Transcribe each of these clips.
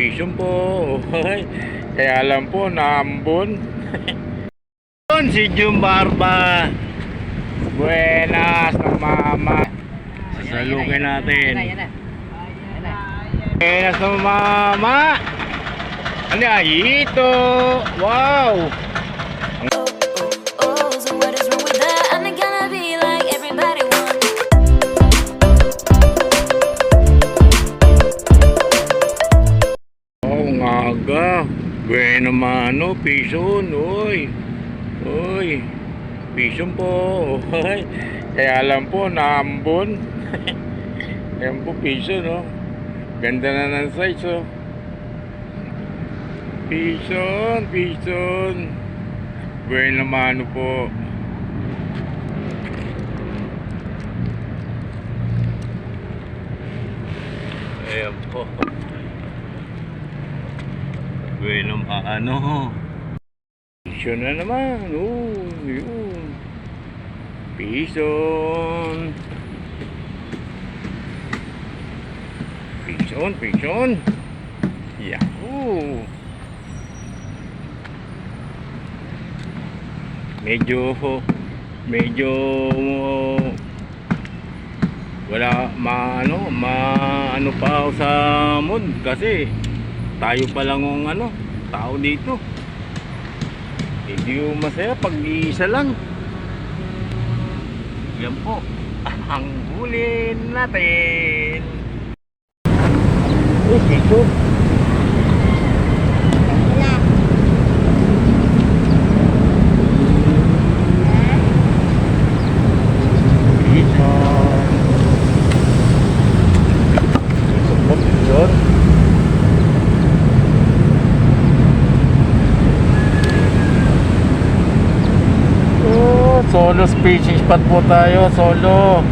Vision po. Kaya lang po, naambon. Yun, si Jum Barba. Buenas ng mama. Sasalukin natin. Na, na. Na. Buenas ng mama. Ano? Ito. Wow. Aga. Bueno mano, pison. Uy. Uy. Pison po. Uy. Kaya lang po, naambon. Ayan po, piso, no? Ganda na ng size, oh. Pison, pison. Bueno mano po. Ayan po. Bueno, ano. Piso na naman. Oh, yun. Pison. Pison, pison. Yahoo! Medyo, medyo, wala, maano, maano pa ako sa mood kasi tayo pa lang ang ano, tao dito. Hindi masaya pag isa lang. Yan po, ang hulin natin. Uy. Dito. Solo fishing spot po tayo, solo.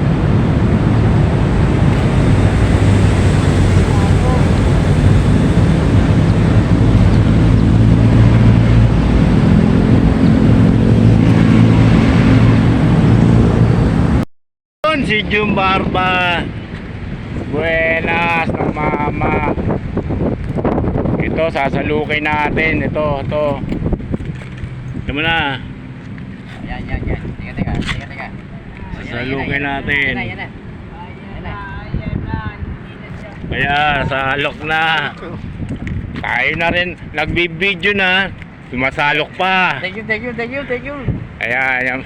Si Jum Barba. Buenas ng mama. Ito, sasalukin natin. Ito, ito. Ito mo na. Yan, yan, yan. Teka, teka. Teka. Sasalukin natin. Yan na, yan na. Yan na. Kaya, salok na. Tayo na rin. Nagbibideo na. Sumasalok pa. Thank you, thank you, thank you, thank you. Ayan, ayan.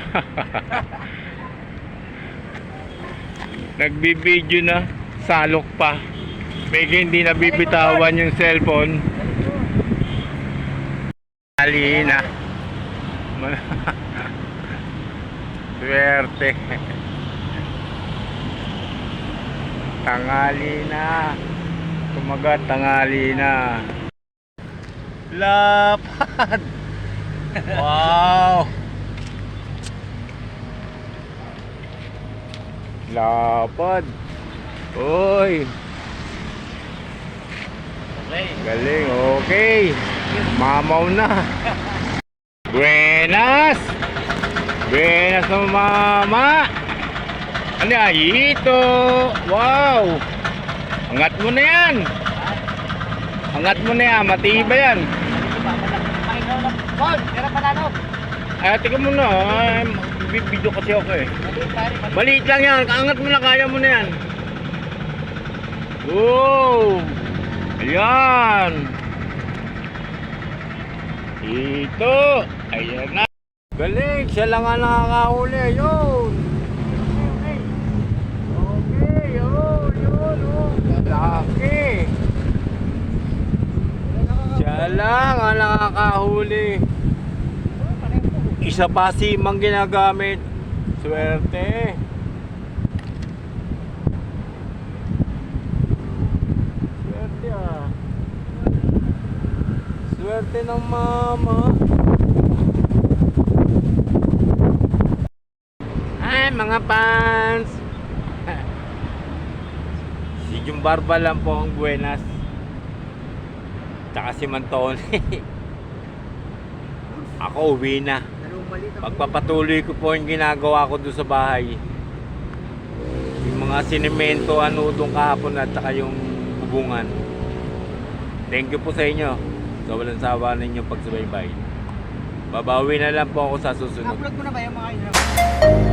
Nagbibideo na. Salok pa. Medyo hindi nabibitawan yung cellphone. Ali na. Swerte. Tangali na. Kumagat, tangali na. Lapad! Wow! Lapad! Uy! Okay. Galing, okay. Mamaw na. Buenas. Buenas ng mama. Ano yan? Ito. Wow. Angat mo na yan. Angat mo na yan. Matibay yan. Ay, tika mo na. Video kasi ako eh. Maliit lang yan. Angat mo na. Kaya mo na yan. Wow. Ayan. Ito. Ayan na. Galing. Siya lang ang nakakahuli. Ayun. Okay. Yun. Yun. Oh. Laki. Siya lang ang nakakahuli. Isa pa simang ginagamit. Swerte. Swerte ah. Swerte ng mama. Mga fans. si Jumbarba lang po ang buenas. Tsaka si Manton. Ako uwi na. Pagpapatuloy ko po yung ginagawa ko doon sa bahay. Yung mga sinemento ano doon kahapon at saka yung bubungan. Thank you po sa inyo. Sa walang sawa ninyong pagsubaybay. Babawi na lang po ako sa susunod. Upload mo na ba yung mga